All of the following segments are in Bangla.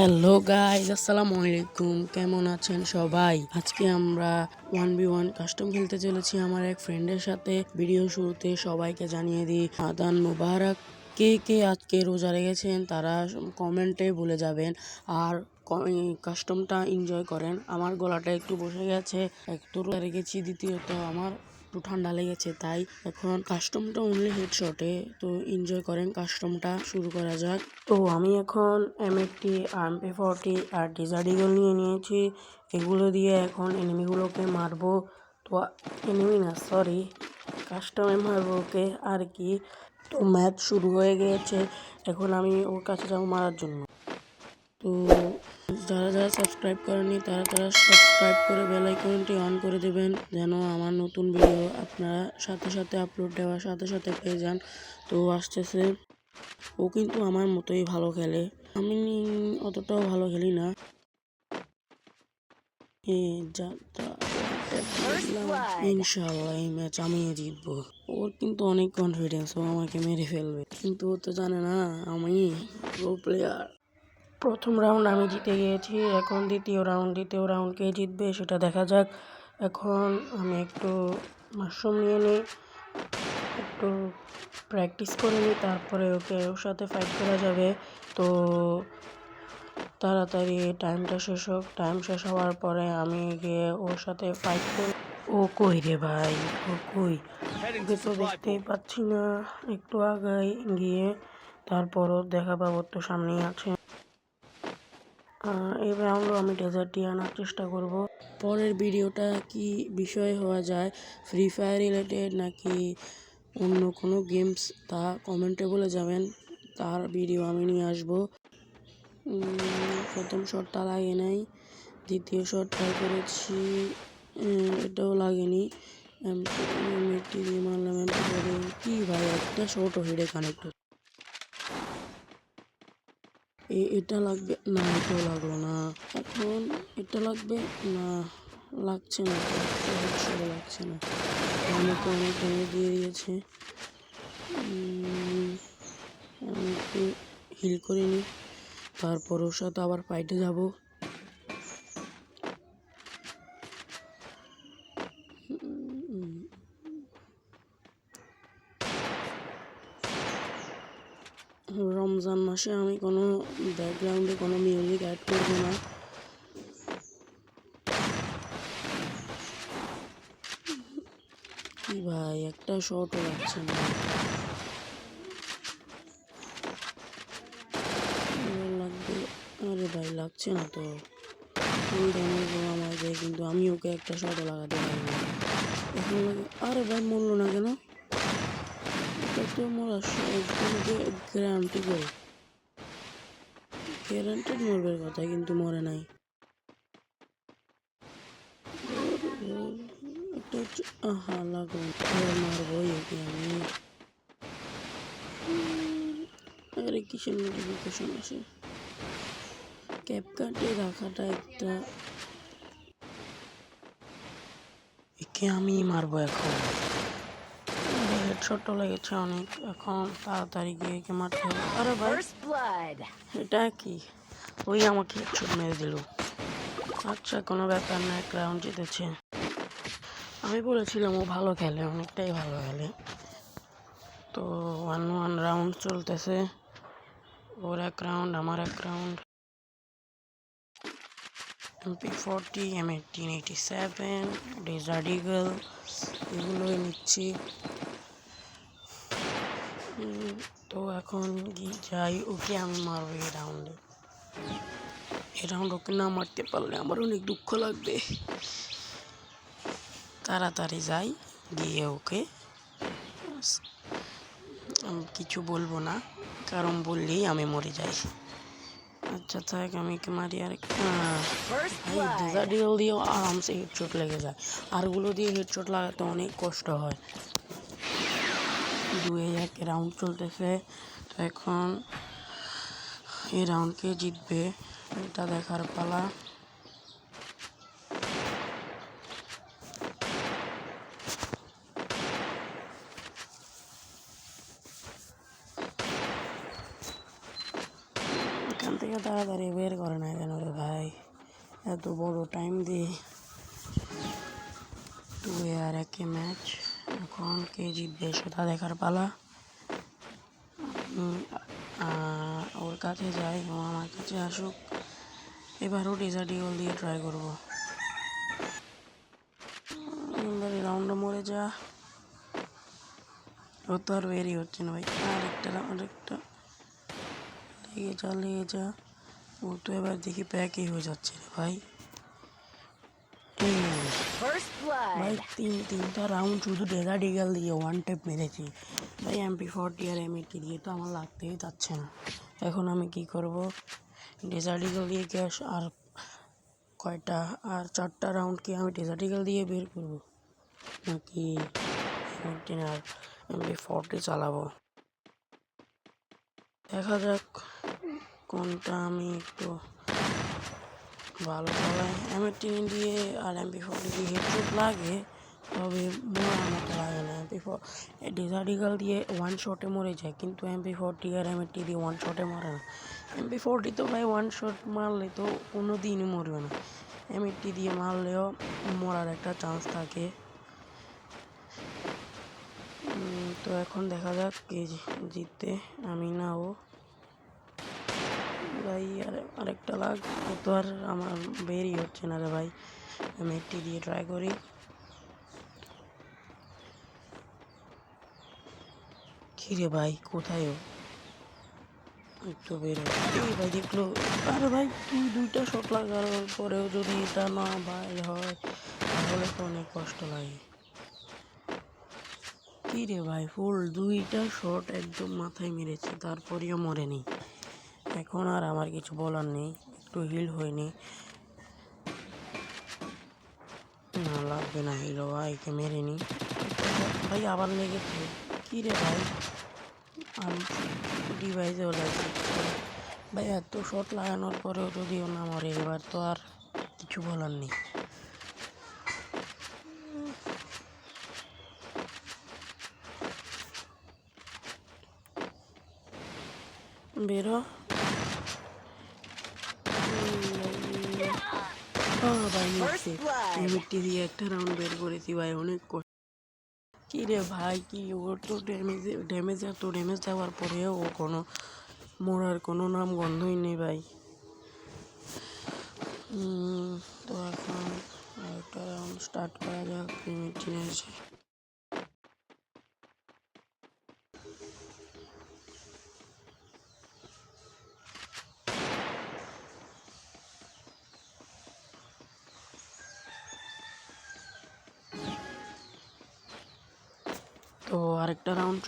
হ্যালো গাইজ আসসালামু আলাইকুম। কেমন আছেন সবাই? আজকে আমরা ওয়ান বি ওয়ান কাস্টম খেলতে চলেছি আমার এক ফ্রেন্ডের সাথে। ভিডিও শুরুতে সবাইকে জানিয়ে দিই আদান মুবারক। কে কে আজকে রোজা রেখেছেন তারা কমেন্টে বলে যাবেন। আর কাস্টমটা এনজয় করেন। আমার গলাটা একটু বসে গেছে, একটু রোজা রেখেছি, দ্বিতীয়ত আমার একটু ঠান্ডা লেগেছে, তাই এখন কাস্টমটা অনলি হেডশটে তো এনজয় করেন, কাস্টমটা শুরু করা যাক। তো আমি এখন এম একটি আরএমপি ফর্টি আর ডিজার্ডিগল নিয়ে নিয়েছি। এগুলো দিয়ে এখন এনিমিগুলোকে মারবো। তো এনিমি না সরি কাস্টমে মারবো ওকে আর কি। তো ম্যাচ শুরু হয়ে গিয়েছে এখন আমি ওর কাছে যাব মারার জন্য। তো যারা যারা সাবস্ক্রাইব করেনি তারা তারা সাবস্ক্রাইব করে বেল আইকনটি অন করে দেবেন, যেন আমার নতুন ভিডিও আপনারা সাথে সাথে আপলোড দেওয়ার সাথে সাথে পেয়ে যান। তো আসতেছে, ও কিন্তু আমার মতোই ভালো খেলে। আমি অতটাও ভালো খেলি না। ইনশাল্লাহ এই ম্যাচ আমি জিতবো। ওর কিন্তু অনেক কনফিডেন্স ও আমাকে মেরে ফেলবে। কিন্তু ও তো জানে না আমি প্রো প্লেয়ার প্রথম রাউন্ড আমি জিতে গিয়েছি, এখন দ্বিতীয় রাউন্ড দ্বিতীয় রাউন্ড কে জিতবে সেটা দেখা যাক। এখন আমি একটু মাশরুম নিয়ে নিই, একটু প্র্যাকটিস করে নিই, তারপরে ওকে ওর সাথে ফাইট করা যাবে। তো তাড়াতাড়ি টাইমটা শেষ হোক টাইম শেষ হওয়ার পরে আমি গিয়ে ওর সাথে ফাইট করি। ও কই রে ভাই? ও কই? ওকে তো দেখতেই পাচ্ছি না, একটু আগাই গিয়ে, তারপরও দেখা পাবো তো সামনেই আছে। এই রাউন্ডও আমি ডেজার্টটি আনার চেষ্টা করব। পরের ভিডিওটা কি বিষয় হওয়া যায় ফ্রি ফায়ার রিলেটেড নাকি অন্য কোনো গেমস তা কমেন্টে বলে যাবেন তার ভিডিও আমি নিয়ে আসব। প্রথম শটটা লাগে নাই, দ্বিতীয় শট ট্রাই করেছি এটাও লাগেনি। এমটি দিয়ে মারলাম কি ভাই, একটা শটও হেডে কানেক্ট এটা লাগবে, না, এটাও লাগল না। এখন এটা লাগবে, না, লাগছে না হচ্ছে লাগছে না। অনেকে অনেক ড্যামেজ দিয়ে দিয়েছে। আমি একটু হিল করে নিই। তারপর ওর সাথে আবার ফাইটে যাব। রমজান মাসে আমি কোনো ব্যাকগ্রাউন্ডে কোনো মিউজিক অ্যাড করব না। ভাই, একটা শর্টও লাগছে না। লাগবে, আরে ভাই, লাগছে না তো। ফুল ড্যামেজ আমার কিন্তু আমি ওকে একটা শটও লাগাতে পারি না। আরে ভাই, মরলো না কেন? এটা তো মরা গ্যারান্টি করে। গ্যারান্টেড মরবে কথা, কিন্তু মরে নাই। আহা, লাগল। মারবো একে আমি। আরে, কিসের রাখাটা একটা একে আমি মারবো এখন। হেডশটও লেগেছে অনেক। এখন তাড়াতাড়ি গিয়ে একে মারতে হবে। আরে ভাই এটা কি? ওই আমাকে হেডশট মেরে দিল। আচ্ছা কোনো ব্যাপার না এক রাউন্ড জিতেছে। আমি বলেছিলাম ও ভালো খেলে অনেকটাই ভালো খেলে। তো ওয়ান ওয়ান রাউন্ড চলতেছে। ওর এক রাউন্ড আমার এক round MP forty M eighteen eighty seven desert eagle এগুলোই নিচ্ছি। তো এখন যাই, ওকে আমি মারবো এই রাউন্ডে এই রাউন্ড ওকে না মারতে পারলে আমার অনেক দুঃখ লাগবে। তাড়াতাড়ি যাই, গিয়ে ওকে। কিছু বলব না, কারণ বললেই আমি মরে যাই। আচ্ছা থাক, আমি কি মারি আর ডিজার্ডিও দিয়েও আরামসে হেডশট লেগে যায়। আরগুলো দিয়ে হেডশট লাগাতে অনেক কষ্ট হয়। দুয়ে এক রাউন্ড চলতেছে। তো এখন এই রাউন্ডকে জিতবে, এটা দেখার পালা। এখান থেকে তাড়াতাড়ি বের করে না কেন রে ভাই? এত বড় টাইম দিয়ে। দুই আর একে ম্যাচ এখন কে জিতবে সেটা দেখার পালা। ওর কাছে যাই ও আমার কাছে আসুক এবারও ডেজার্ট ইগল দিয়ে ট্রাই করব। রাউন্ডে মরে যা। ও তো আর বেরই হচ্ছে না ভাই। আরেকটা আরেকটা। লেগে যা লেগে যা। ও তো এবার দেখি প্যাকই হয়ে যাচ্ছে রে ভাই। ভাই, তিন, তিনটা রাউন্ড শুধু ডেজার্ট ইগল দিয়ে ওয়ান টেপ মেরেছি। ভাই এমপি ফোরটি আর এমএটি দিয়ে তো আমার লাগতেই যাচ্ছে না। এখন আমি কি করব? ডেজার্ট ইগল দিয়ে গ্যাস আর কয়টা, আর চারটা রাউন্ড কি আমি ডেজার্ট ইগল দিয়ে বের করব? নাকি এমএটি আর এমপি ফোরটি চালাবো? দেখা যাক কোনটা আমি একটু ভালো চালাই এমএটি দিয়ে আর এমপি ফোরটি দিয়ে হেডশট লাগে, তবে মরার মতো লাগে না। এমপি ফোর ডেজার্ট ইগল দিয়ে ওয়ান শটে মরে যায়, কিন্তু এম এমপি ফোরটি আর এমএটি দিয়ে ওয়ান শটে মরে না। এমপি ফোরটি তো ভাই ওয়ান শট মারলে তো কোনো দিনই মরবে না। এমএটি দিয়ে মারলেও মরার একটা চান্স থাকে। তো এখন দেখা যাক কে জিততে, আমি না ও। ভাই, আর আরেকটা লাগ তো আর আমার বেরই হচ্ছে না রে ভাই। আমি একটি দিয়ে ট্রাই করি। কিরে ভাই, কোথায় ও? একটু বেরো ভাই, দেখল, আরে ভাই, তুই দুইটা শট লাগার পরেও যদি এটা না ভাই হয়, তাহলে তো অনেক কষ্ট লাগে। কি রে ভাই, ফুল, দুইটা শট একদম মাথায় মেরেছে, তারপরেও মরেনি। এখন আর আমার কিছু বলার নেই, একটু হিল হয়নি না। লাগবে না হিল ভাইকে মেরে নি। ভাই, আবার লেগেছে কি রে ভাই? আমি ডিভাইসেও লাগছে ভাই, এত শট লাগানোর পরেও যদিও না মরে এবার তো আর কিছু বলার নেই। বেরো আহ, ভাই মরছে blood. দিয়ে একটা রাউন্ড বের করেছি ভাই অনেক কষ্ট। কী রে ভাই কি ওর তো ড্যামেজ ড্যামেজ এত ড্যামেজ দেওয়ার পরেও ও কোনো মরার কোনো নাম গন্ধই নেই ভাই। তো এখন একটা রাউন্ড স্টার্ট করা যাক মিট্টি এসে।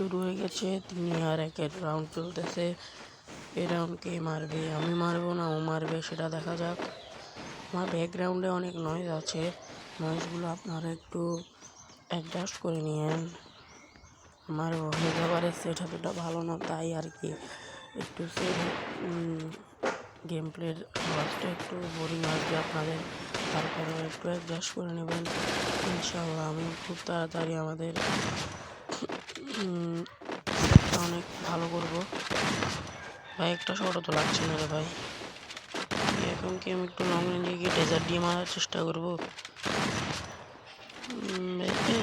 শুরু হয়ে গেছে। তিনি আর একের রাউন্ড চলতেছে। এই রাউন্ড কে মারবে, আমি মারবো না, ও মারবে, সেটা দেখা যাক। আমার ব্যাকগ্রাউন্ডে অনেক নয়েজ আছে। নয়েজগুলো আপনারা একটু অ্যাডজাস্ট করে নিয়েন। আমার যাবারের সেট এতটা ভালো না, তাই আর কি। একটু সে গেম প্লের আওয়াজটা একটু বোরিং আসবে আপনাদের। তারপরে একটু অ্যাডজাস্ট করে নেবেন। ইনশাল্লাহ আমি খুব তাড়াতাড়ি আমাদের অনেক ভালো করব। ভাই একটা শটও তো লাগছে না রে ভাই। এখন কি আমি একটু লং রেঞ্জে গিয়ে ডেজার্ট দিয়ে মারার চেষ্টা করব?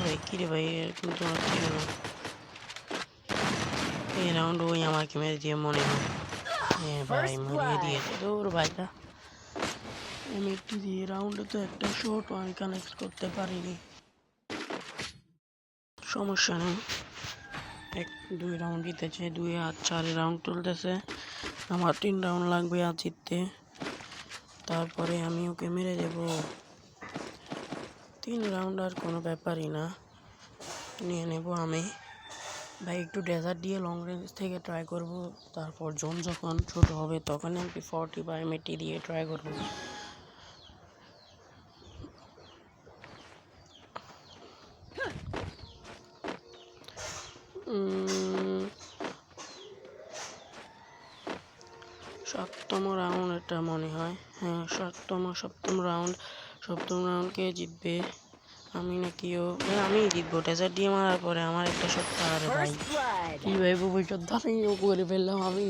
ভাই কী রে ভাই এরকম তো হচ্ছে কেন এই রাউন্ড ওই আমাকে মেরে দিয়ে মনে হয়। হ্যাঁ ভাই মরিয়ে. দিয়েছে। দৌড় ভাইটা। আমি একটু দিয়ে রাউন্ডে তো একটা শট আমি কানেক্ট করতে পারিনি। সমস্যা নেই। এক, দুই রাউন্ড জিতেছে, দুই আর চার রাউন্ড চলতেছে। আমার তিন রাউন্ড লাগবে আর জিততে। তারপরে আমি ওকে মেরে দেব। তিন রাউন্ড আর কোনো ব্যাপারই না। নিয়ে নেব আমি। ভাই, একটু ডেজার্ট দিয়ে লং রেঞ্জ থেকে ট্রাই করব। তারপর জোন যখন ছোট হবে, তখন আমি ফর্টি বা এমএটি দিয়ে ট্রাই করব। সপ্তম রাউন্ড এটা মনে হয়। হ্যাঁ সপ্তম সপ্তম রাউন্ড সপ্তম রাউন্ড কে জিতবে। আমি নাকি ও মানে আমি জিতবো। ডেজার্ট দিয়ে মারার পরে আমার একটা সপ্তাহ আরে ভাই. কি ভাই ভবিষ্যৎ ও করে ফেললাম আমি।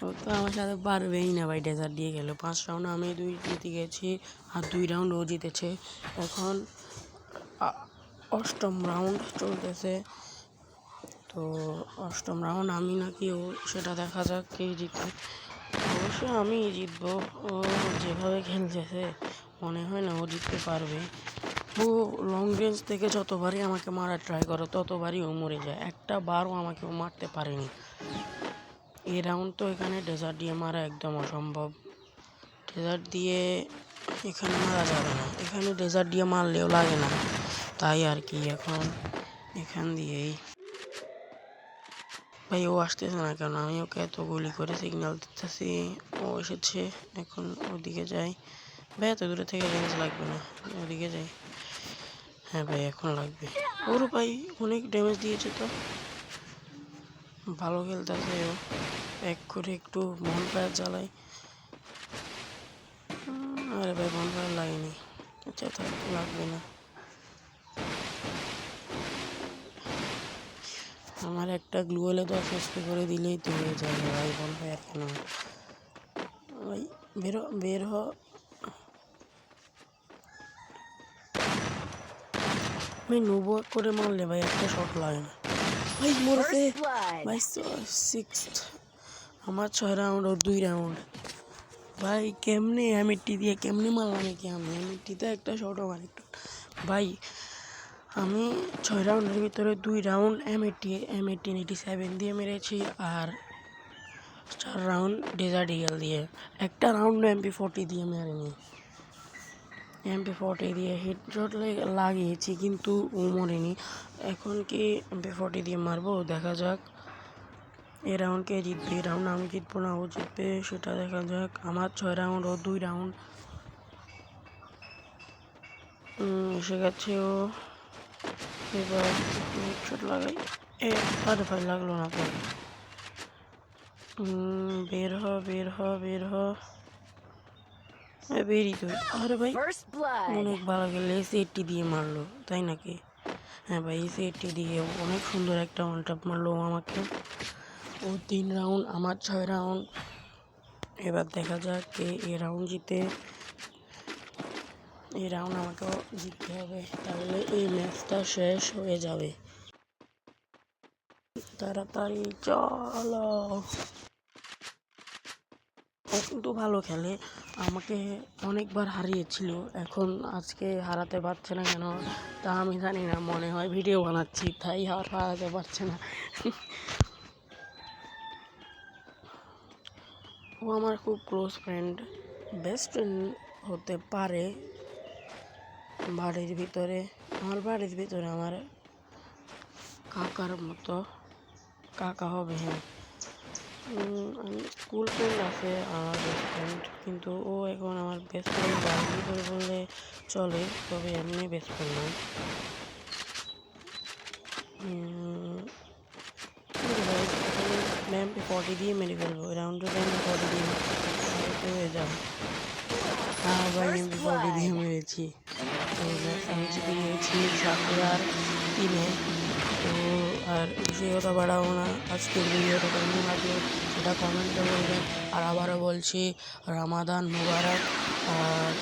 ও তো আমার সাথে পারবেই না ভাই ডেজার্ট দিয়ে গেল। পাঁচ রাউন্ড আমি দুই জিতে গেছি আর দুই রাউন্ড ও জিতেছে। এখন অষ্টম রাউন্ড চলতেছে। তো অষ্টম রাউন্ড, আমি নাকি ও, সেটা দেখা যাক কে জিতে অবশ্যই আমি জিতবো। ও যেভাবে খেলতেছে, মনে হয় না ও জিততে পারবে। ও লং রেঞ্জ থেকে যতবারই আমাকে মারার ট্রাই করে, ততবারই ও মরে যায়। একটা বারও আমাকে ও মারতে পারেনি। এই রাউন্ড তো এখানে ডেজার্ট দিয়ে মারা একদম অসম্ভব। ডেজার্ট দিয়ে এখানে মারা যাবে না। এখানে ডেজার্ট দিয়ে মারলেও লাগে না। তাই আর কি এখন এখান দিয়েই। ভাই, ও আসতেছে না কেন? আমি ওকে এত গুলি করে সিগন্যাল দিতেছি। ও এসেছে, এখন ওদিকে যাই। ভাই, এত দূরে থেকে রেঞ্জ লাগবে না, ওদিকে যাই। হ্যাঁ ভাই, এখন লাগবে। ওর ভাই, অনেক ড্যামেজ দিয়েছে তো। ভালো খেলতেছে ও। এক করে একটু মন ফায়ার জ্বালাই আরে ভাই মন ফায়ার লাগেনি। আচ্ছা থাক, লাগবে না। আমার একটা গ্লু হলে দশ এসপি করে দিলেই তো হয়ে যাবে ভাই বল ভাই আর কেন? ভাই বের বের হ। ভাই নব্বই করে মারলে ভাই একটা শট লাগে না। ভাই First ভাই সিক্স আমার ছয় রাউন্ড ওর দুই রাউন্ড ভাই কেমনে এমএটি দিয়ে কেমনে মারলাম কি আমি? এমএটিতে একটা শটও মারি। ভাই আমি ছয় রাউন্ডের ভিতরে দুই round M eighty M eighteen eighty seven দিয়ে মেরেছি আর চার রাউন্ড ডেজার্ট ইগল দিয়ে। একটা রাউন্ড এমপি ফোর্টি দিয়ে মেরেনি। এমপি ফোর্টি দিয়ে হিট শট লাগিয়েছি কিন্তু ও মরেনি। এখন কি এমপি ফোর্টি দিয়ে মারবো? দেখা যাক। এ রাউন্ড কে জিতবে? এই রাউন্ড আমি জিতবো না, ও জিতবে, সেটা দেখা যাক। আমার ছয় রাউন্ড, ও দুই রাউন্ড। এসে গেছে ও। এবার শট লাগাই। এ আরে ভাই লাগল না তো বের হ বের হ বের হ। বেরি তো। আরে ভাই অনেক ভালো গেলে এসে এইটটি দিয়ে মারলো তাই নাকি? হ্যাঁ ভাই এসে এইটটি দিয়ে অনেক সুন্দর একটা ওয়ান টাপ মারলো আমাকে। ও তিন রাউন্ড আমার ছয় রাউন্ড এবার দেখা যাক কে এ রাউন্ড জিতে। এই আমাকেও জিততে হবে, তাহলে এই ম্যাচটা শেষ হয়ে যাবে। তাড়াতাড়ি চলো। ও কিন্তু ভালো খেলে, আমাকে অনেকবার হারিয়েছিল, এখন আজকে হারাতে পারছে না কেন, তা আমি জানি না, মনে হয় ভিডিও বানাচ্ছি, তাই আর হারাতে পারছে না। ও আমার খুব ক্লোজ ফ্রেন্ড বেস্ট ফ্রেন্ড হতে পারে বাড়ির ভিতরে, আমার বাড়ির ভিতরে আমার কাকার মতো কাকা হবে হ্যাঁ। আমি স্কুল ফ্রেন্ড আছে আমার বেস্ট ফ্রেন্ড কিন্তু ও এখন আমার বেস্ট ফ্রেন্ড বাড়ির ভিতরে বললে চলে, তবে এমনি বেস্ট ফ্রেন্ড নয় ম্যাম ফর্টি দিয়ে মেরে ফেলব হয়ে যাবে হ্যাঁ ভাই এমপি ফর্টি দিয়ে মেরেছি তো ব্যাস আমি জিতে গিয়েছি সাত সাকুরার তো আর ভিডিওটা বাড়াবো না আজকের ভিডিওটা কেমন সেটা কমেন্টে বলবেন আর আবারও বলছি রামাদান মুবারক আর